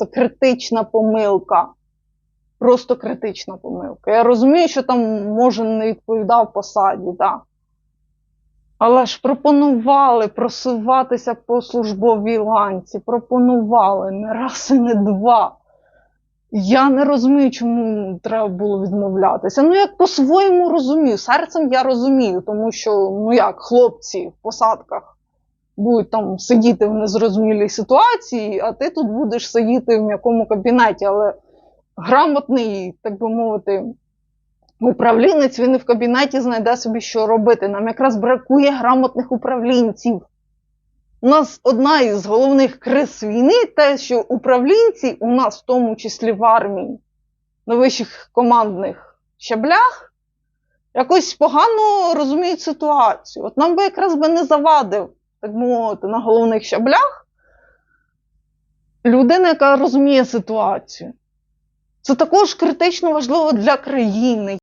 Це критична помилка. Просто критична помилка. Я розумію, що там може не відповідав посаді, так. Але ж пропонували просуватися по службовій ланці, пропонували не раз і не два. Я не розумію, чому треба було відмовлятися. Ну, як по-своєму розумію. Серцем я розумію, тому що, ну як, хлопці в посадках будуть там сидіти в незрозумілій ситуації, а ти тут будеш сидіти в м'якому кабінеті. Але грамотний, так би мовити, управлінець він і в кабінеті знайде собі, що робити. Нам якраз бракує грамотних управлінців. У нас одна із головних криз війни те, що управлінці у нас, в тому числі в армії, на вищих командних щаблях, якось погано розуміють ситуацію. От нам би якраз би не завадив, так мовити, на головних щаблях людина, яка розуміє ситуацію. Це також критично важливо для країни.